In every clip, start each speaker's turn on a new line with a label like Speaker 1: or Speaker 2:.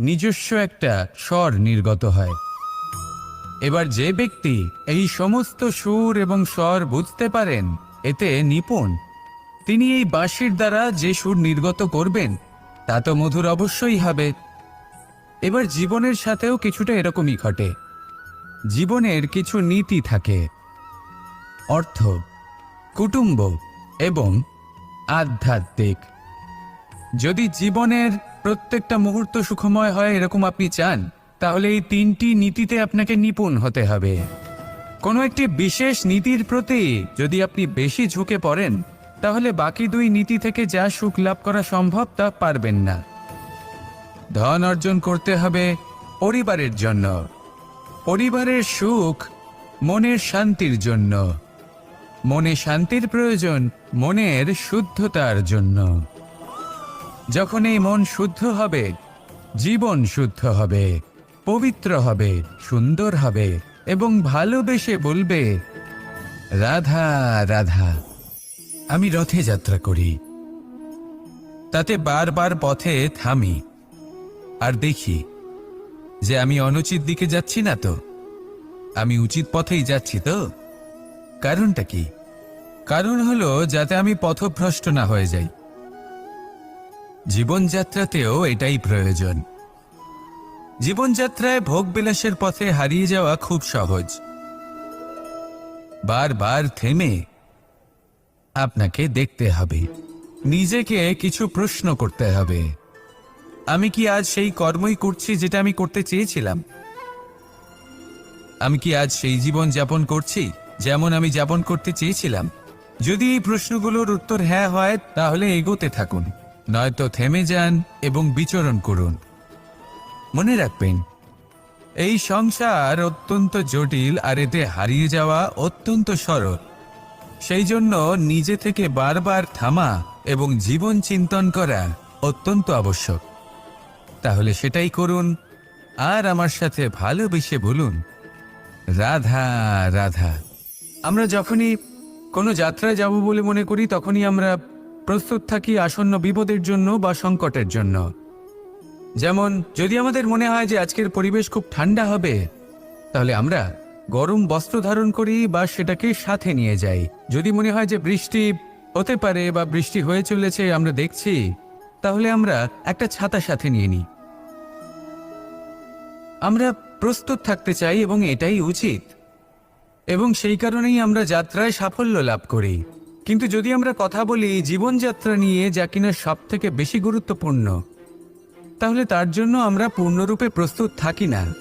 Speaker 1: নিজস্ব একটা স্বর নির্গত হয়। এবার যে ব্যক্তি এই সমস্ত সুর এবং স্বর বুঝতে পারেন, এতে নিপুণ। তিনি এই বাঁশির দ্বারা যে সুর নির্গত করবেন, তা তো মধুর অবশ্যই হবে। এবার জীবনের সাথেও কিছুটা এরকমই ঘটে। জীবনের কিছু নীতি থাকে। অর্থ, কুটুম্ব এবং আধ্যাত্মিক। যদি জীবনের প্রত্যেকটা মুহূর্ত সুখময় হয় এরকম আপনি চান, তাহলে এই তিনটি নীতিতে আপনাকে নিপুণ হতে হবে। কোনো একটি বিশেষ নীতির প্রতি যদি আপনি বেশি ঝুঁকে পড়েন, তাহলে বাকি দুই নীতি থেকে যা সুখ লাভ করা সম্ভব তা পারবেন না। ধন অর্জন করতে হবে পরিবারের জন্য। পরিবারের সুখ মনের শান্তির জন্য। মনে শান্তির প্রয়োজন মনের শুদ্ধতার জন্য। যখন এই মন শুদ্ধ হবে, জীবন শুদ্ধ হবে, পবিত্র হবে, সুন্দর হবে এবং ভালোবেসে বলবে, রাধা রাধা, আমি রথে যাত্রা করি। তাতে বারবার পথে থামি। আর দেখি যে আমি অনুচিত দিকে যাচ্ছি না তো। আমি উচিত পথেই যাচ্ছি তো। কারণটা কি? কারণ হলো যাতে আমি পথভ্রষ্ট না হয়ে যাই। জীবনযাত্রাতেও এটাই প্রয়োজন। জীবনযাত্রায় ভোগ বিলাসের পথে হারিয়ে যাওয়া খুব সহজ। বারবার থেমে আপনাকে দেখতে হবে। নিজেকে কিছু প্রশ্ন করতে হবে। আমি কি আজ সেই কর্মই করছি যেটা আমি করতে চেয়েছিলাম? আমি কি আজ সেই জীবন যাপন করছি যেমন আমি যাপন করতে চেয়েছিলাম? যদি এই প্রশ্নগুলোর উত্তর হ্যাঁ হয়, তাহলে এগোতে থাকুন। নয়তো থেমে যান এবং বিচরণ করুন। মনে রাখবেন, এই সংসার অত্যন্ত জটিল আর এতে হারিয়ে যাওয়া অত্যন্ত সরল। সেই জন্য নিজে থেকে বারবার থামা এবং জীবন চিন্তন করা অত্যন্ত আবশ্যক। তাহলে সেটাই করুন, আর আমার সাথে ভালোবেসে বলুন, রাধা রাধা। আমরা যখনই কোনো যাত্রায় যাব বলে মনে করি, তখনই আমরা প্রস্তুত থাকি আসন্ন বিপদের জন্য বা সংকটের জন্য। যেমন, যদি আমাদের মনে হয় যে আজকের পরিবেশ খুব ঠান্ডা হবে, তাহলে আমরা গরম বস্ত্র ধারণ করি বা সেটাকে সাথে নিয়ে যাই। যদি মনে হয় যে বৃষ্টি হতে পারে বা বৃষ্টি হয়ে চলেছে আমরা দেখছি, তাহলে আমরা একটা ছাতা সাথে নিয়ে নিই। আমরা প্রস্তুত থাকতে চাই এবং এটাই উচিত। এবং সেই কারণেই আমরা যাত্রায় সাফল্য লাভ করি। কিন্তু যদি আমরা কথা বলি জীবনযাত্রা নিয়ে যা কিনা সব থেকে বেশি গুরুত্বপূর্ণ, তাহলে তার জন্য আমরা পূর্ণরূপে প্রস্তুত থাকি না।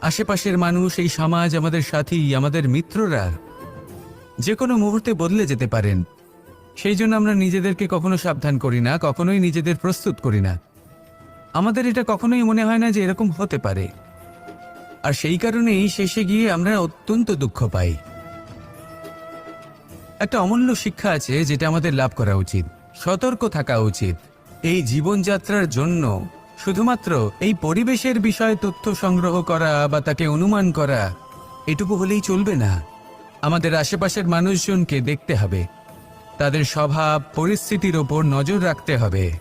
Speaker 1: আশেপাশের মানুষ, এই সমাজ, আমাদের সাথী, আমাদের মিত্ররা যে কোনো মুহূর্তে বদলে যেতে পারেন। সেই জন্য আমরা নিজেদেরকে কখনো সাবধান করি না, কখনোই নিজেদের প্রস্তুত করি না। আমাদের এটা কখনোই মনে হয় না যে এরকম হতে পারে। আর সেই কারণেই শেষে গিয়ে আমরা অত্যন্ত দুঃখ পাই। একটা অমূল্য শিক্ষা আছে যেটা আমাদের লাভ করা উচিত, সতর্ক থাকা উচিত। এই জীবনযাত্রার জন্য শুধুমাত্র এই পরিবেশের বিষয়ে তথ্য সংগ্রহ করা বা তাকে অনুমান করা, এটুকু হলেই চলবে না। আমাদের আশেপাশের মানুষজনকে দেখতে হবে। তাদের স্বভাব, পরিস্থিতির ওপর নজর রাখতে হবে।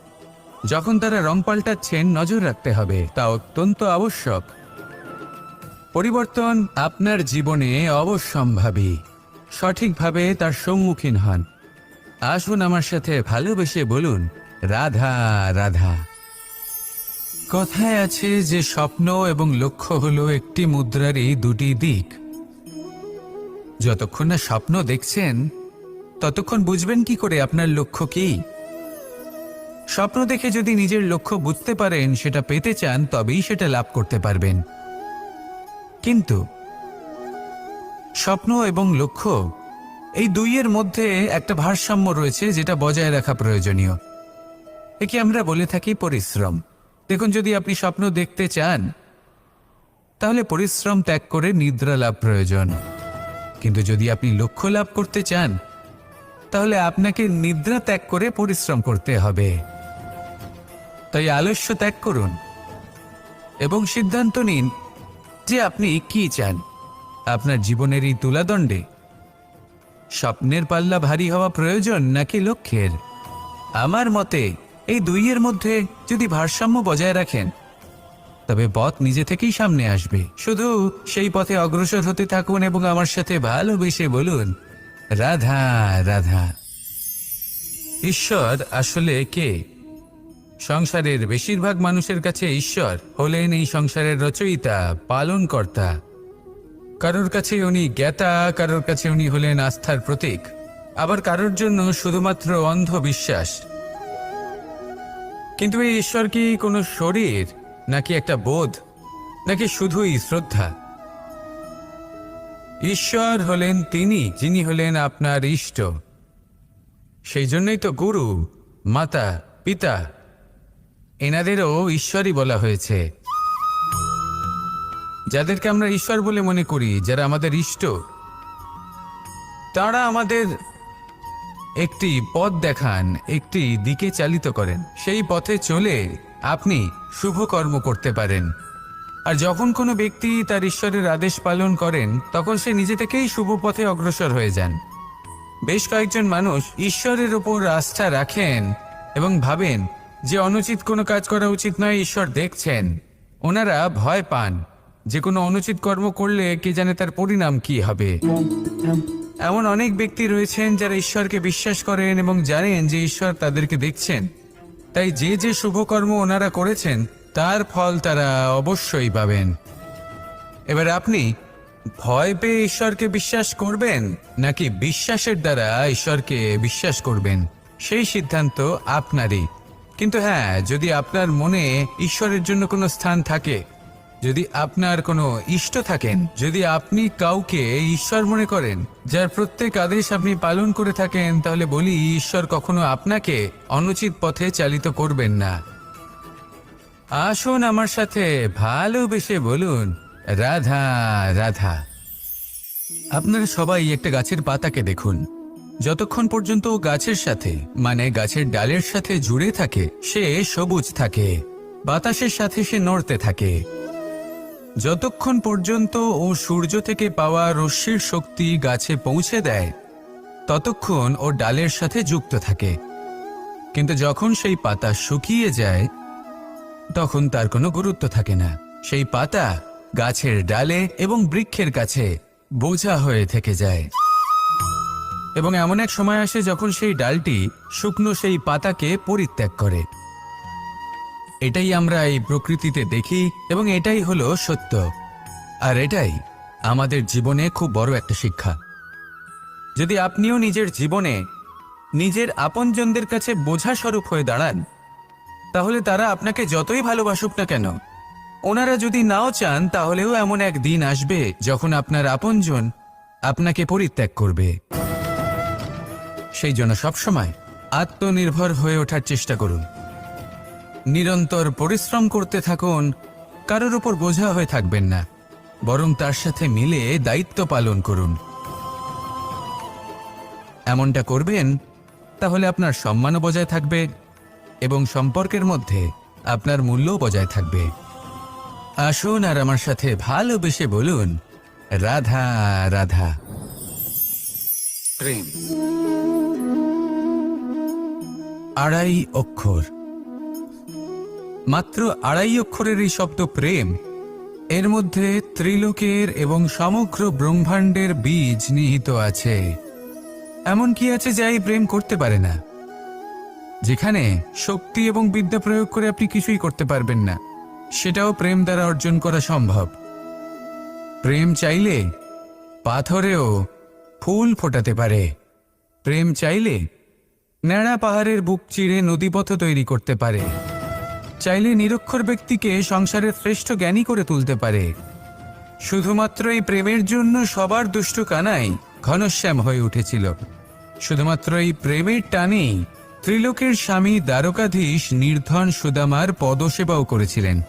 Speaker 1: যখন তারা রং পাল্টাচ্ছেন, নজর রাখতে হবে। তা অত্যন্ত আবশ্যক। পরিবর্তন আপনার জীবনে অবশ্যম্ভাবী। সঠিকভাবে তার সম্মুখীন হন। আসুন আমার সাথে ভালোবেসে বলুন, রাধা রাধা। কথায় আছে যে স্বপ্ন এবং লক্ষ্য হলো একটি মুদ্রারই দুটি দিক। যতক্ষণ না স্বপ্ন দেখছেন, ততক্ষণ বুঝবেন কি করে আপনার লক্ষ্য কি। স্বপ্ন দেখে যদি নিজের লক্ষ্য বুঝতে পারেন, সেটা পেতে চান, তবেই সেটা লাভ করতে পারবেন। কিন্তু স্বপ্ন এবং লক্ষ্য, এই দুইয়ের মধ্যে একটা ভারসাম্য রয়েছে যেটা বজায় রাখা প্রয়োজনীয়। একে আমরা বলে থাকি পরিশ্রম। দেখুন, যদি আপনি স্বপ্ন দেখতে চান, তাহলে পরিশ্রম ত্যাগ করে নিদ্রা লাভ প্রয়োজন। কিন্তু যদি আপনি লক্ষ্য লাভ করতে চান, তাহলে আপনাকে নিদ্রা ত্যাগ করে পরিশ্রম করতে হবে। তাই আলস্য ত্যাগ করুন এবং সিদ্ধান্ত নিন যে আপনি কি চান। আপনার জীবনের এই তুলাদণ্ডে? স্বপ্নের পাল্লা ভারী হওয়া প্রয়োজন নাকি লক্ষ্যের? আমার মতে, এই দুইয়ের মধ্যে যদি ভারসাম্য বজায় রাখেন, তবে পথ নিজে থেকেই সামনে আসবে। শুধু সেই পথে অগ্রসর হতে থাকুন এবং আমার সাথে ভালোবেসে বলুন, রাধা রাধা। ঈশ্বর আসলে কে? সংসারের বেশিরভাগ মানুষের কাছে ঈশ্বর হলেন এই সংসারের রচয়িতা, পালনকর্তা। কারোর কাছে উনি জ্ঞাতা, কারোর কাছে উনি হলেন আস্থার প্রতীক। আবার কারোর জন্য শুধুমাত্র অন্ধ বিশ্বাস কিন্তু এই ঈশ্বর কি কোনো শরীর, নাকি একটা বোধ, নাকি শুধুই শ্রদ্ধা? ঈশ্বর হলেন তিনি, যিনি হলেন আপনার ইষ্ট। সেই জন্যই তো গুরু, মাতা, পিতা, এনাদেরও ঈশ্বরই বলা হয়েছে। যাদেরকে আমরা ঈশ্বর বলে মনে করি, যারা আমাদের ইষ্ট, তারা আমাদের একটি পথ দেখান, একটি দিকে চালিত করেন। সেই পথে চলে আপনি শুভ কর্ম করতে পারেন। আর যখন কোনো ব্যক্তি তার ঈশ্বরের আদেশ পালন করেন, তখন সে নিজে থেকেই শুভ পথে অগ্রসর হয়ে যান। বেশ কয়েকজন মানুষ ঈশ্বরের ওপর আস্থা রাখেন এবং ভাবেন যে অনুচিত কোনো কাজ করা উচিত নয়, ঈশ্বর দেখছেন। ওনারা ভয় পান। যে কোনো অনুচিত কর্ম করলে কে জানে তার পরিণাম কি হবে। এমন অনেক ব্যক্তি রয়েছেন যারা ঈশ্বরকে বিশ্বাস করেন এবং জানেন যে ঈশ্বর তাদেরকে দেখছেন। তাই যে যে শুভকর্ম ওনারা করেছেন, তার ফল তারা অবশ্যই পাবেন। এবার আপনি ভয় পেয়ে ঈশ্বরকে বিশ্বাস করবেন, নাকি বিশ্বাসের দ্বারা ঈশ্বরকে বিশ্বাস করবেন? সেই সিদ্ধান্ত আপনারই। কিন্তু হ্যাঁ যদি আপনার মনে ঈশ্বরের জন্য কোনো স্থান থাকে যদি আপনার কোনো ইষ্ট থাকেন, যদি আপনি কাউকে ঈশ্বর মনে করেন, যার প্রত্যেক আদেশ আপনি পালন করে থাকেন, তাহলে বলি ঈশ্বর কখনো আপনাকে অনুচিত পথে চালিত করবেন না। আসুন আমার সাথে ভালোবেসে বলুন, রাধা রাধা। আপনারা সবাই একটা গাছের পাতাকে দেখুন। যতক্ষণ পর্যন্ত গাছের সাথে মানে গাছের ডালের সাথে জুড়ে থাকে, সে সবুজ থাকে। বাতাসের সাথে সে নড়তে থাকে। যতক্ষণ পর্যন্ত ও সূর্য থেকে পাওয়া রশ্মির শক্তি গাছে পৌঁছে দেয়, ততক্ষণ ও ডালের সাথে যুক্ত থাকে। কিন্তু যখন সেই পাতা শুকিয়ে যায়, তখন তার কোনো গুরুত্ব থাকে না। সেই পাতা গাছের ডালে এবং বৃক্ষের কাছে বোঝা হয়ে থেকে যায়। এবং এমন এক সময় আসে যখন সেই ডালটি শুকনো সেই পাতাকে পরিত্যাগ করে। এটাই আমরা এই প্রকৃতিতে দেখি এবং এটাই হলো সত্য। আর এটাই আমাদের জীবনে খুব বড় একটা শিক্ষা। যদি আপনিও নিজের জীবনে নিজের আপনজনদের কাছে বোঝা স্বরূপ হয়ে দাঁড়ান, তাহলে তারা আপনাকে যতই ভালোবাসুক না কেন, ওনারা যদি নাও চান, তাহলেও এমন এক দিন আসবে যখন আপনার আপনজন আপনাকে পরিত্যাগ করবে। সেই জন্য সবসময় আত্মনির্ভর হয়ে ওঠার চেষ্টা করুন। নিরন্তর পরিশ্রম করতে থাকুন কারোর উপর বোঝা হয়ে থাকবেন না বরং তার সাথে মিলে দায়িত্ব পালন করুন। এমনটা করবেন তাহলে আপনার সম্মানও বজায় থাকবে এবং সম্পর্কের মধ্যে আপনার মূল্যও বজায় থাকবে। আসুন আর আমার সাথে ভালোবেসে বলুন রাধা রাধা। প্রেম। আড়াই অক্ষর। মাত্র আড়াই অক্ষরের এই শব্দ প্রেম। এর মধ্যে ত্রিলোকের এবং সমগ্র ব্রহ্মাণ্ডের বীজ নিহিত আছে। এমন কি আছে যা এই প্রেম করতে পারে না? যেখানে শক্তি এবং বিদ্যা প্রয়োগ করে আপনি কিছুই করতে পারবেন না, সেটাও প্রেম দ্বারা অর্জন করা সম্ভব। প্রেম চাইলে পাথরেও ফুল ফোটাতে পারে। প্রেম চাইলে ন্যাড়া পাহাড়ের বুক চিরে নদীপথ তৈরি করতে পারে। চাইলে নিরক্ষর ব্যক্তিকে সংসারের শ্রেষ্ঠ জ্ঞানী করে তুলতে পারে। শুধুমাত্র এই প্রেমের জন্য সবার দুষ্টু কানাই ঘনশ্যাম হয়ে উঠেছিল। শুধুমাত্র এই প্রেমের টানেই ত্রিলোকের স্বামী দ্বারকাধীশ নির্ধন সুদামার পদসেবাও করেছিলেন।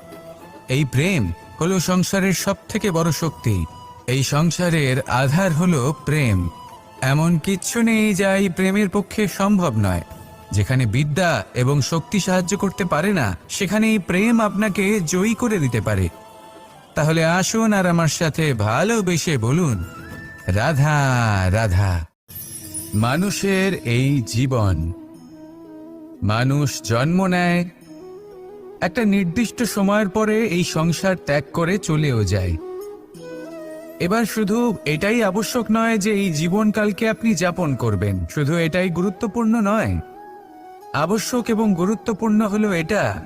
Speaker 1: এই প্রেম হলো সংসারের সব থেকে বড় শক্তি। এই সংসারের আধার হলো প্রেম। এমন কিচ্ছু নেই যা এই প্রেমের পক্ষে সম্ভব নয়। যেখানে বিদ্যা এবং শক্তি সাহায্য করতে পারে না সেখানে এই প্রেম আপনাকে জয়ী করে দিতে পারে। তাহলে আসুন আর আমার সাথে ভালোবেসে বলুন, রাধা রাধা। মানুষের এই জীবন, মানুষ জন্ম নেয়, একটা নির্দিষ্ট সময়ের পরে এই সংসার ত্যাগ করে চলেও যায়। এবার শুধু এটাই আবশ্যক নয় যে এই জীবনকালকে আপনি যাপন করবেন। শুধু এটাই গুরুত্বপূর্ণ নয় আবশ্যক এবং গুরুত্বপূর্ণ হলো এটা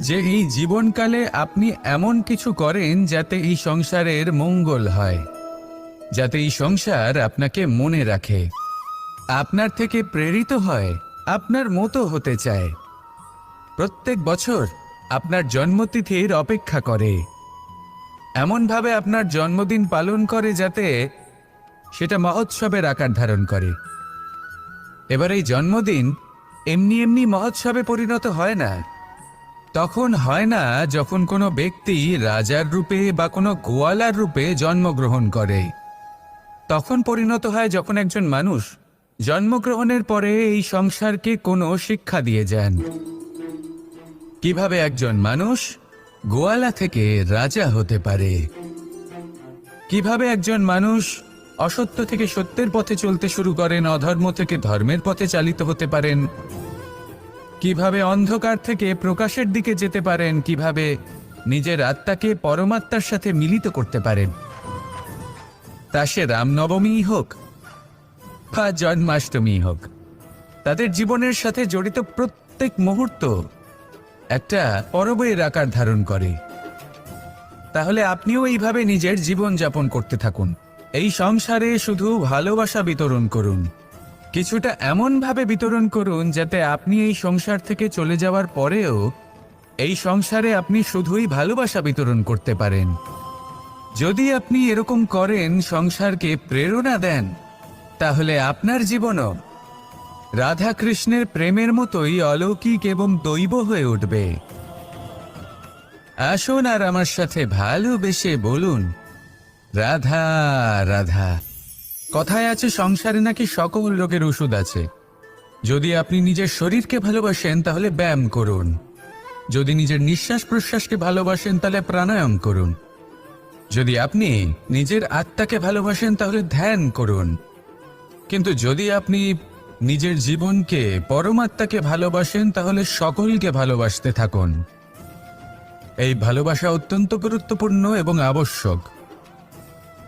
Speaker 1: যে এই জীবনকালে আপনি এমন কিছু করেন যাতে এই সংসারের মঙ্গল হয়, যাতে এই সংসার আপনাকে মনে রাখে, আপনার থেকে প্রেরিত হয়, আপনার মতো হতে চায়। প্রত্যেক বছর আপনার জন্মতিথির অপেক্ষা করে। এমনভাবে আপনার জন্মদিন পালন করে যাতে সেটা মহোৎসবের আকার ধারণ করে। এবার এই জন্মদিন এমনি এমনি মহোৎসবে পরিণত হয় না। তখন হয় না যখন কোনো ব্যক্তি রাজার রূপে বা কোনো গোয়ালার রূপে জন্মগ্রহণ করে। তখন পরিণত হয় যখন একজন মানুষ জন্মগ্রহণের পরে এই সংসারকে কোনো শিক্ষা দিয়ে যান। কীভাবে একজন মানুষ গোয়ালা থেকে রাজা হতে পারে? কীভাবে একজন মানুষ অসত্য থেকে সত্যের পথে চলতে শুরু করেন, অধর্ম থেকে ধর্মের পথে চালিত হতে পারেন। কীভাবে অন্ধকার থেকে প্রকাশের দিকে যেতে পারেন, কীভাবে নিজের আত্মাকে পরমাত্মার সাথে মিলিত করতে পারেন। তা সে রামনবমী হোক বা জন্মাষ্টমী হোক, তাদের জীবনের সাথে জড়িত প্রত্যেক মুহূর্ত একটা পরবের আকার ধারণ করে। তাহলে আপনিও এইভাবে নিজের জীবন যাপন করতে থাকুন। এই সংসারে শুধু ভালোবাসা বিতরণ করুন। কিছুটা এমনভাবে বিতরণ করুন যাতে আপনি এই সংসার থেকে চলে যাওয়ার পরেও এই সংসারে আপনি শুধুই ভালোবাসা বিতরণ করতে পারেন। যদি আপনি এরকম করেন, সংসারকে প্রেরণা দেন, তাহলে আপনার জীবনও রাধা কৃষ্ণের প্রেমের মতোই অলৌকিক এবং দৈব হয়ে উঠবে। আসুন আর আমার সাথে ভালোবেসে বলুন রাধা রাধা। কথায় আছে, সংসারে নাকি সকল রোগের ওষুধ আছে। যদি আপনি নিজের শরীরকে ভালোবাসেন, তাহলে ব্যায়াম করুন। যদি নিজের নিঃশ্বাস প্রশ্বাসকে ভালোবাসেন, তাহলে প্রাণায়াম করুন। যদি আপনি নিজের আত্মাকে ভালোবাসেন, তাহলে ধ্যান করুন। কিন্তু যদি আপনি নিজের জীবনকে, পরমাত্মাকে ভালোবাসেন, তাহলে সকলকে ভালোবাসতে থাকুন। এই ভালোবাসা অত্যন্ত গুরুত্বপূর্ণ এবং আবশ্যক।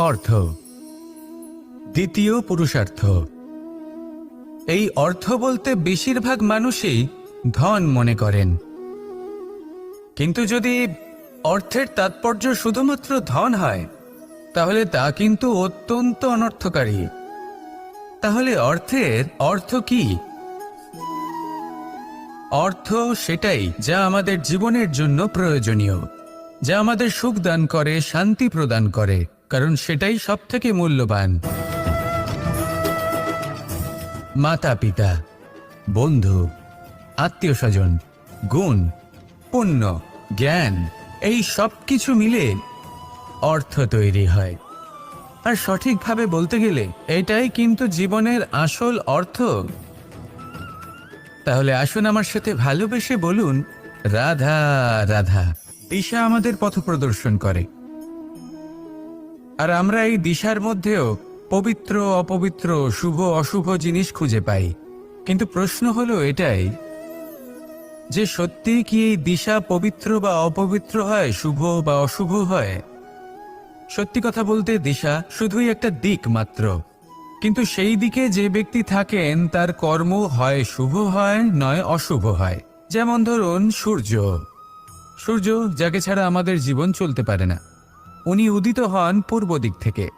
Speaker 1: অর্থ। দ্বিতীয় পুরুষার্থ। এই অর্থ বলতে বেশিরভাগ মানুষই ধন মনে করেন। কিন্তু যদি অর্থের তাৎপর্য শুধুমাত্র ধন হয়, তাহলে তা কিন্তু অত্যন্ত অনর্থকারী। তাহলে অর্থের অর্থ কি? অর্থ সেটাই যা আমাদের জীবনের জন্য প্রয়োজনীয়, যা আমাদের সুখ দান করে, শান্তি প্রদান করে। কারণ সেটাই সব থেকে মূল্যবান। মাতা পিতা বন্ধু আত্মীয় স্বজন গুণ, পুণ্য, জ্ঞান, এই সব কিছু মিলে অর্থ তৈরি হয়। আর সঠিকভাবে বলতে গেলে এটাই কিন্তু জীবনের আসল অর্থ। তাহলে আসুন আমার সাথে ভালোবেসে বলুন, রাধা রাধা দিশা আমাদের পথ প্রদর্শন করে। আর আমরা এই দিশার মধ্যেও পবিত্র, অপবিত্র, শুভ, অশুভ জিনিস খুঁজে পাই। কিন্তু প্রশ্ন হলো এটাই, যে সত্যি কি এই দিশা পবিত্র বা অপবিত্র হয়, শুভ বা অশুভ হয়? সত্যি কথা বলতে দিশা শুধুই একটা দিক মাত্র। কিন্তু সেই দিকে যে ব্যক্তি থাকেন, তার কর্ম হয় শুভ হয়, নয় অশুভ হয়। যেমন ধরুন সূর্য। সূর্য যাকে ছাড়া আমাদের জীবন চলতে পারে না। উনি উদিত হন পূর্ব দিক থেকে।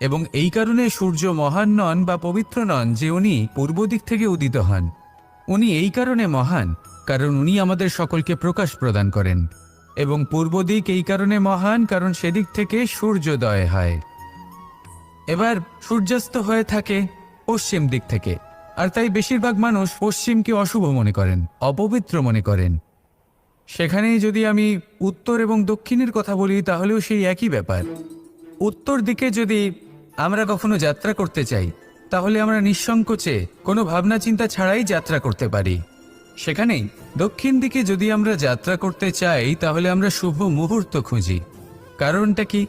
Speaker 1: এবং এই কারণে সূর্য মহান নন বা পবিত্র নন যে উনি পূর্ব দিক থেকে উদিত হন। উনি এই কারণে মহান, কারণ উনি আমাদের সকলকে প্রকাশ প্রদান করেন। এবং পূর্ব দিক এই কারণে মহান, কারণ সেদিক থেকে সূর্যোদয় হয়। এবার সূর্যাস্ত হয়ে থাকে পশ্চিম দিক থেকে, আর তাই বেশিরভাগ মানুষ পশ্চিমকে অশুভ মনে করেন, অপবিত্র মনে করেন। সেখানেই যদি আমি উত্তর এবং দক্ষিণের কথা বলি, তাহলেও সেই একই ব্যাপার। উত্তর দিকে যদি আমরা কখনো যাত্রা করতে চাই, তাহলে আমরা নিঃসংকোচে কোনো ভাবনা চিন্তা ছাড়াই যাত্রা করতে পারি। সেখানেই দক্ষিণ দিকে যদি আমরা যাত্রা করতে চাই, তাহলে আমরা শুভ মুহূর্ত খুঁজি। কারণটা কি?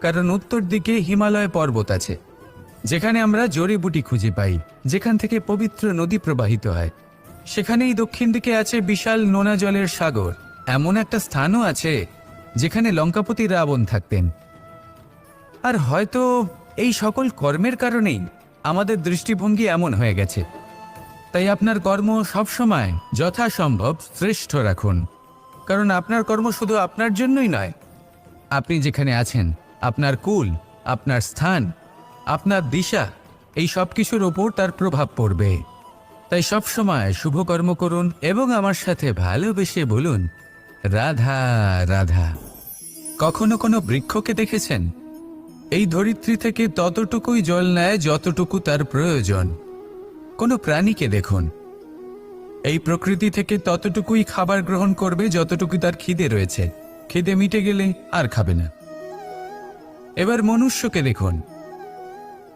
Speaker 1: কারণ উত্তর দিকে হিমালয় পর্বত আছে, যেখানে আমরা জড়িবুটি খুঁজে পাই, যেখান থেকে পবিত্র নদী প্রবাহিত হয়। সেখানেই দক্ষিণ দিকে আছে বিশাল নোনা জলের সাগর। এমন একটা স্থানও আছে যেখানে লঙ্কাপতি রাবণ থাকতেন। আর হয়তো এই সকল কর্মের কারণেই আমাদের দৃষ্টিভঙ্গি এমন হয়ে গেছে। তাই আপনার কর্ম সবসময় যথাসম্ভব শ্রেষ্ঠ রাখুন। কারণ আপনার কর্ম শুধু আপনার জন্যই নয়। আপনি যেখানে আছেন, আপনার কুল, আপনার স্থান, আপনার দিশা, এই সব কিছুর ওপর তার প্রভাব পড়বে। তাই সবসময় শুভ কর্ম করুন এবং আমার সাথে ভালোবেসে বলুন, রাধা রাধা। কখনো কোনো বৃক্ষকে দেখেছেন? এই ধরিত্রী থেকে ততটুকুই জল নেয় যতটুকু তার প্রয়োজন। কোনো প্রাণীকে দেখুন। এই প্রকৃতি থেকে ততটুকুই খাবার গ্রহণ করবে যতটুকু তার খিদে রয়েছে। খিদে মিটে গেলে আর খাবে না। এবার মনুষ্যকে দেখুন।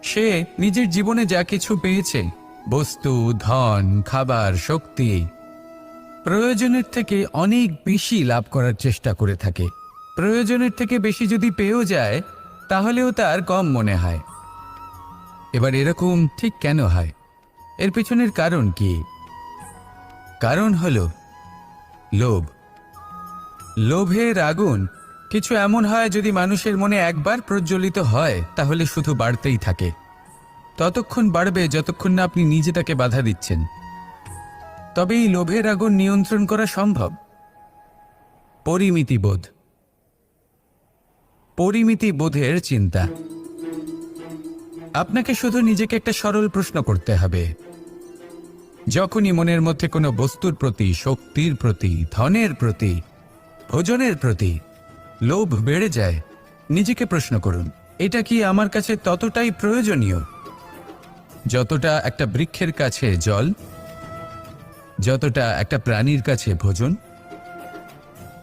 Speaker 1: সে নিজের জীবনে যা কিছু পেয়েছে বস্তু, ধন, খাবার, শক্তি প্রয়োজনের থেকে অনেক বেশি লাভ করার চেষ্টা করে থাকে। প্রয়োজনের থেকে বেশি যদি পেয়েও যায়, তাহলেও তার কম মনে হয়। এবার এরকম ঠিক কেন হয়? এর পেছনের কারণ কি? কারণ হল লোভ। লোভের আগুন কিছু এমন হয় যদি মানুষের মনে একবার প্রজ্বলিত হয়, তাহলে শুধু বাড়তেই থাকে। ততক্ষণ বাড়বে যতক্ষণ না আপনি নিজে তাকে বাধা দিচ্ছেন। তবে এই লোভের আগুন নিয়ন্ত্রণ করা সম্ভব। পরিমিতিবোধ পরিমিতি বোধের চিন্তা। আপনাকে শুধু নিজেকে একটা সরল প্রশ্ন করতে হবে। যখনই মনের মধ্যে কোনো বস্তুর প্রতি, শক্তির প্রতি, ধনের প্রতি, ভোজনের প্রতি লোভ বেড়ে যায়, নিজেকে প্রশ্ন করুন, এটা কি আমার কাছে ততটাই প্রয়োজনীয়? যতটা একটা বৃক্ষের কাছে জল, যতটা একটা প্রাণীর কাছে ভোজন,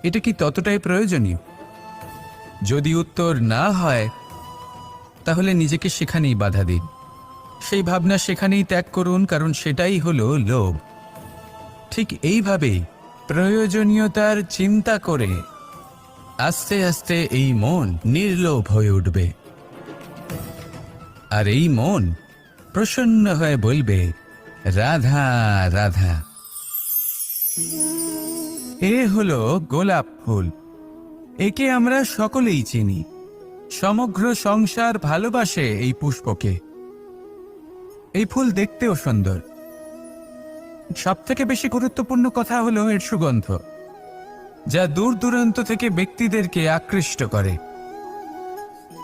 Speaker 1: এটা কি ততটাই প্রয়োজনীয়? যদি উত্তর না হয়, তাহলে নিজেকে সেখানেই বাধা দিন। সেই ভাবনা সেখানেই ত্যাগ করুন, কারণ সেটাই হলো লোভ। ঠিক এইভাবেই প্রয়োজনীয়তার চিন্তা করে আস্তে আস্তে এই মন নির্লোভ হয়ে উঠবে। আর এই মন প্রসন্ন হয়ে বলবে, রাধা রাধা। এ হলো গোলাপ ফুল। একে আমরা সকলেই চিনি। সমগ্র সংসার ভালোবাসে এই পুষ্পকে। এই ফুল দেখতেও সুন্দর। সব থেকে বেশি গুরুত্বপূর্ণ কথা হলো এর সুগন্ধ, যা দূর দূরান্ত থেকে ব্যক্তিদেরকে আকৃষ্ট করে।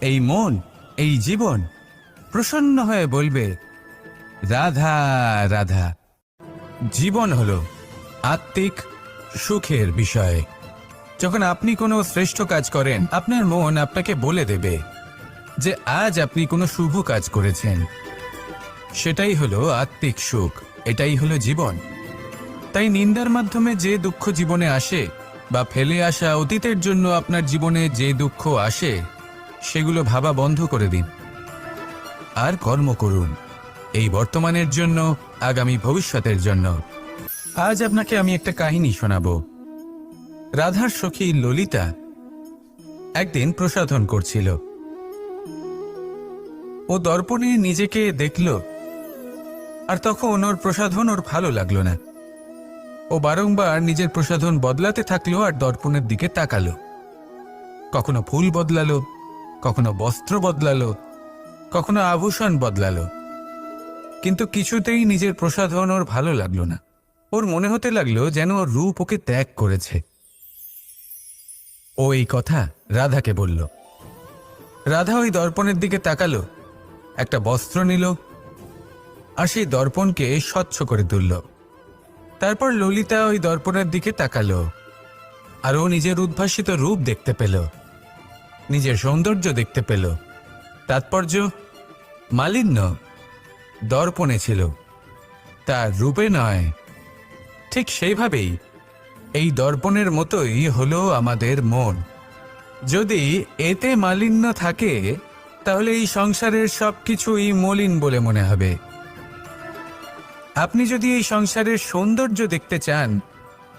Speaker 1: এই মন, এই জীবন, প্রসন্ন হয়ে বলবে, রাধা রাধা, জীবন হল আত্মিক সুখের বিষয়। যখন আপনি কোনো শ্রেষ্ঠ কাজ করেন, আপনার মন আপনাকে বলে দেবে যে আজ আপনি কোনো শুভ কাজ করেছেন। সেটাই হলো আত্মিক সুখ, এটাই হলো জীবন। তাই নিন্দার মাধ্যমে যে দুঃখ জীবনে আসে বা ফেলে আসা অতীতের জন্য আপনার জীবনে যে দুঃখ আসে সেগুলো ভাবা বন্ধ করে দিন। আর কর্ম করুন। এই বর্তমানের জন্য, আগামী ভবিষ্যতের জন্য। আজ আপনাকে আমি একটা কাহিনী শোনাবো। রাধার সখী ললিতা একদিন প্রসাধন করছিল। ও দর্পণে নিজেকে দেখল, আর তখন ওর প্রসাধন ওর ভালো লাগল না। ও বারংবার নিজের প্রসাধন বদলাতে থাকল আর দর্পণের দিকে তাকালো। কখনো ফুল বদলালো কখনো বস্ত্র বদলালো, কখনো আভূষণ বদলালো। কিন্তু কিছুতেই নিজের প্রসাধন ওর ভালো লাগল না। ওর মনে হতে লাগল যেন ওর রূপ ওকে ত্যাগ করেছে। ও এই কথা রাধাকে বলল। রাধা ওই দর্পণের দিকে তাকালো, একটা বস্ত্র নিল, আর সেই দর্পণকে স্বচ্ছ করে তুলল। তারপর ললিতা ওই দর্পণের দিকে তাকালো, আর ও নিজের উদ্ভাসিত রূপ দেখতে পেল। নিজের সৌন্দর্য দেখতে পেল। তাৎপর্য মালিন্য, দর্পণে ছিল। তার রূপে নয়। ঠিক সেইভাবেই এই দর্পণের মতোই হলো আমাদের মন। যদি এতে মালিন্য থাকে, তাহলে এই সংসারের সব কিছুই মলিন বলে মনে হবে। আপনি যদি এই সংসারের সৌন্দর্য দেখতে চান,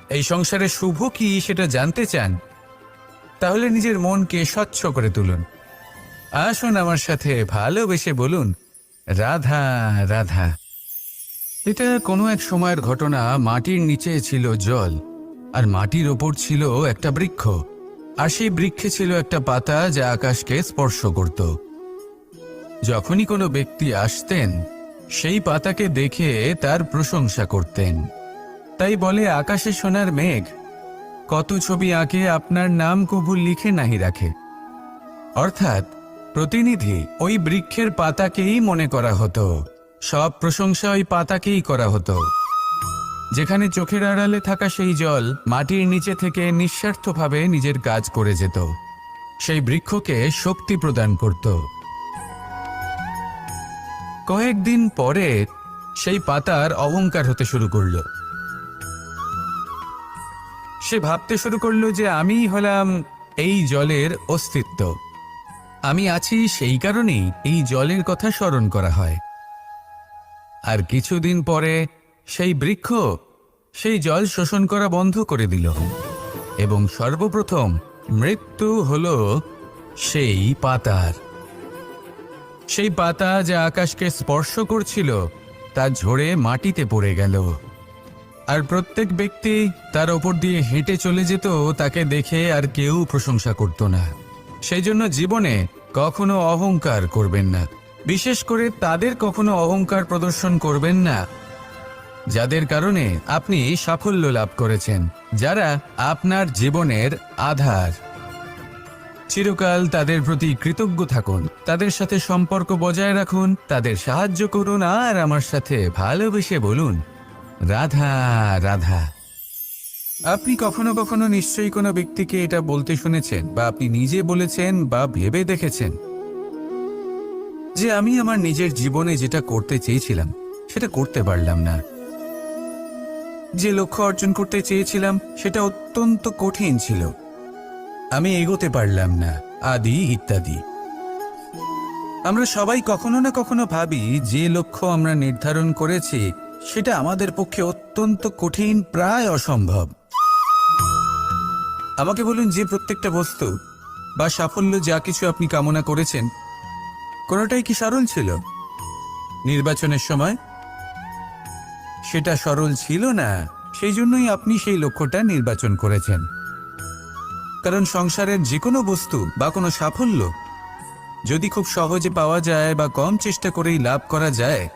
Speaker 1: এই সংসারের শুভ কি সেটা জানতে চান তাহলে নিজের মনকে স্বচ্ছ করে তুলুন। আসুন আমার সাথে ভালোবেসে বলুন, রাধা রাধা। এটা কোনো এক সময়ের ঘটনা, মাটির নিচে ছিল জল, আর মাটির ওপর ছিল একটা বৃক্ষ, আর সেই বৃক্ষে ছিল একটা পাতা যা আকাশকে স্পর্শ করত। যখনই কোনো ব্যক্তি আসতেন, সেই পাতাকে দেখে তার প্রশংসা করতেন। তাই বলে আকাশে সোনার মেঘ কত ছবি আঁকে আপনার নাম কবু লিখে নাহি রাখে। অর্থাৎ, প্রতিনিধি ওই বৃক্ষের পাতাকেই মনে করা হতো। সব প্রশংসা ওই পাতাকেই করা হতো। যেখানে চোখের আড়ালে থাকা সেই জল মাটির নিচে থেকে নিঃস্বার্থভাবে নিজের কাজ করে যেত। সেই বৃক্ষকে শক্তি প্রদান করত। কয়েকদিন পরে সেই পাতার অহংকার হতে শুরু করল। সে ভাবতে শুরু করল যে আমিই হলাম এই জলের অস্তিত্ব। আমি আছি সেই কারণেই এই জলের কথা স্মরণ করা হয়। আর কিছুদিন পরে সেই বৃক্ষ সেই জল শোষণ করা বন্ধ করে দিল এবং সর্বপ্রথম মৃত্যু হল সেই পাতার। সেই পাতা যা আকাশকে স্পর্শ করছিল তা ঝরে মাটিতে পড়ে গেল। আর প্রত্যেক ব্যক্তি তার ওপর দিয়ে হেঁটে চলে যেত, তাকে দেখে আর কেউ প্রশংসা করত না। সেই জন্য জীবনে কখনো অহংকার করবেন না। বিশেষ করে তাদের কখনো অহংকার প্রদর্শন করবেন না। যাদের কারণে আপনি সাফল্য লাভ করেছেন, যারা আপনার জীবনের আধার। চিরকাল তাদের প্রতি কৃতজ্ঞ থাকুন, তাদের সাথে সম্পর্ক বজায় রাখুন, তাদের সাহায্য করুন, আর আমার সাথে ভালোবেসে বলুন। রাধা রাধা। আপনি কখনো কখনো নিশ্চয়ই কোনো ব্যক্তিকে এটা বলতে শুনেছেন, বা আপনি নিজে বলেছেন, বা ভেবে দেখেছেন। যে আমি আমার নিজের জীবনে যেটা করতে চেয়েছিলাম, সেটা করতে পারলাম না। যে লক্ষ্য অর্জন করতে চেয়েছিলাম, সেটা অত্যন্ত কঠিন ছিল। আমি এগোতে পারলাম না, আদি ইত্যাদি। আমরা সবাই কখনো না কখনো ভাবি, যে লক্ষ্য আমরা নির্ধারণ করেছি সেটা আমাদের পক্ষে অত্যন্ত কঠিন, প্রায় অসম্ভব। আমাকে বলুন যে প্রত্যেকটা বস্তু বা সাফল্য যা কিছু আপনি কামনা করেছেন, কোনোটাই কি সরল ছিল? নির্বাচনের সময় সেটা সরল ছিল না, সেই জন্যই আপনি সেই লক্ষ্যটা নির্বাচন করেছেন। কারণ সংসারের যে কোনো বস্তু বা কোনো সাফল্য যদি খুব সহজে পাওয়া যায় বা কম চেষ্টা করেই লাভ করা যায়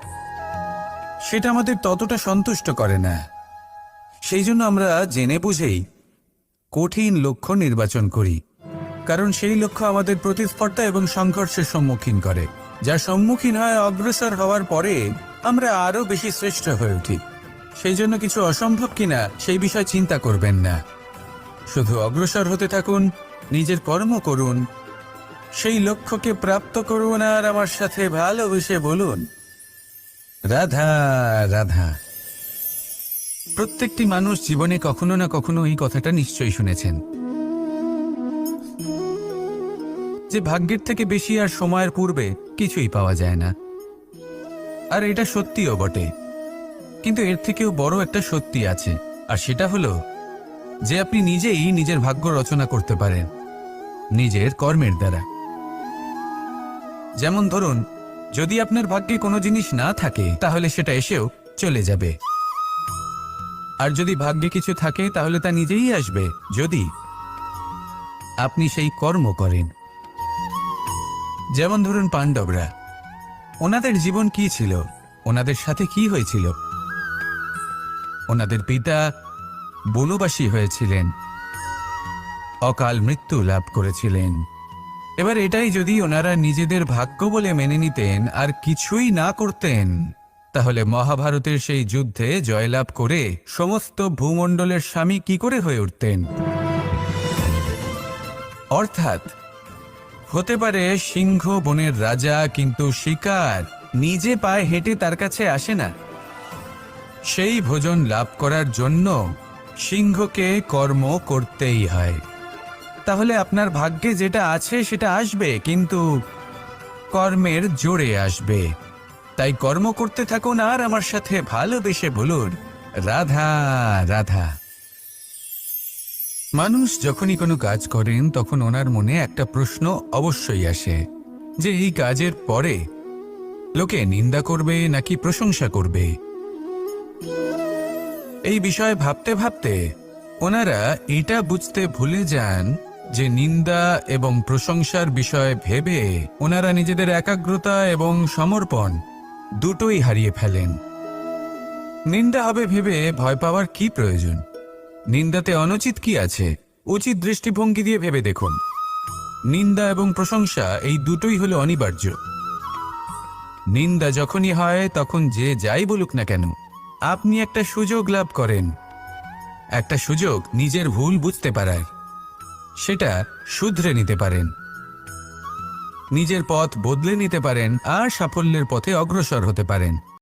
Speaker 1: সেটা আমাদের ততটা সন্তুষ্ট করে না। সেই জন্য আমরা জেনে বুঝেই কঠিন লক্ষ্য নির্বাচন করি। কারণ সেই লক্ষ্য আমাদের প্রতিস্পর্ধা এবং সংঘর্ষের সম্মুখীন করে। যার সম্মুখীন হয় অগ্রসর হওয়ার পরে আমরা আরও বেশি শ্রেষ্ঠ হয়ে উঠি। সেই জন্য কিছু অসম্ভব কিনা সেই বিষয়ে চিন্তা করবেন না। শুধু অগ্রসর হতে থাকুন, নিজের কর্ম করুন, সেই লক্ষ্যকে প্রাপ্ত করুন আর আমার সাথে ভালোবেসে বলুন। রাধা রাধা। প্রত্যেকটি মানুষ জীবনে কখনো না কখনো এই কথাটা নিশ্চয়ই শুনেছেন। যে ভাগ্যের থেকে বেশি আর সময়ের পূর্বে কিছুই পাওয়া যায় না। আর এটা সত্যিও বটে। কিন্তু এর থেকেও বড় একটা সত্যি আছে, আর সেটা হলো যে আপনি নিজেই নিজের ভাগ্য রচনা করতে পারেন, নিজের কর্মের দ্বারা। যেমন ধরুন যদি আপনার ভাগ্যে কোনো জিনিস না থাকে, তাহলে সেটা এসেও চলে যাবে। আর যদি ভাগ্যে কিছু থাকে, তাহলে তা নিজেই আসবে। যদি আপনি সেই কর্ম করেন। যেমন ধরুন পাণ্ডবরা, ওনাদের জীবন কি ছিল? ওনাদের সাথে কি হয়েছিল? ওনাদের পিতা বনবাসী হয়েছিলেন। অকাল মৃত্যু লাভ করেছিলেন। এবার এটাই যদি ওনারা নিজেদের ভাগ্য বলে মেনে নিতেন আর কিছুই না করতেন, তাহলে মহাভারতের সেই যুদ্ধে জয়লাভ করে সমস্ত ভূমণ্ডলের স্বামী কি করে হয়ে উঠতেন? অর্থাৎ, হতে পারে সিংহ বনের রাজা কিন্তু শিকার নিজে পায়ে হেঁটে তার কাছে আসে না। সেই ভোজন লাভ করার জন্য সিংহকে কর্ম করতেই হয়। তাহলে আপনার ভাগ্যে যেটা আছে সেটা আসবে, কিন্তু কর্মের জোরে আসবে। তাই কর্ম করতে থাকুন আর আমার সাথে ভালোবেসে বলুন, রাধা রাধা। মানুষ যখনই কোনো কাজ করেন, তখন ওনার মনে একটা প্রশ্ন অবশ্যই আসে, যে এই কাজের পরে লোকে নিন্দা করবে নাকি প্রশংসা করবে? এই বিষয়ে ভাবতে ভাবতে ওনারা এটা বুঝতে ভুলে যান যে নিন্দা এবং প্রশংসার বিষয়ে ভেবে ওনারা নিজেদের একাগ্রতা এবং সমর্পণ দুটোই হারিয়ে ফেলেন। নিন্দা হবে ভেবে ভয় পাওয়ার কি প্রয়োজন? নিন্দাতে অনুচিত কি আছে? উচিত দৃষ্টিভঙ্গি দিয়ে ভেবে দেখুন। নিন্দা এবং প্রশংসা এই দুটোই হলো অনিবার্য। নিন্দা যখনই হয়, তখন যে যাই বলুক না কেন, আপনি একটা সুযোগ লাভ করেন। একটা সুযোগ নিজের ভুল বুঝতে পারার। সেটা শুধরে নিতে পারেন। নিজের পথ বদলে নিতে পারেন আর সাফল্যের পথে অগ্রসর হতে পারেন।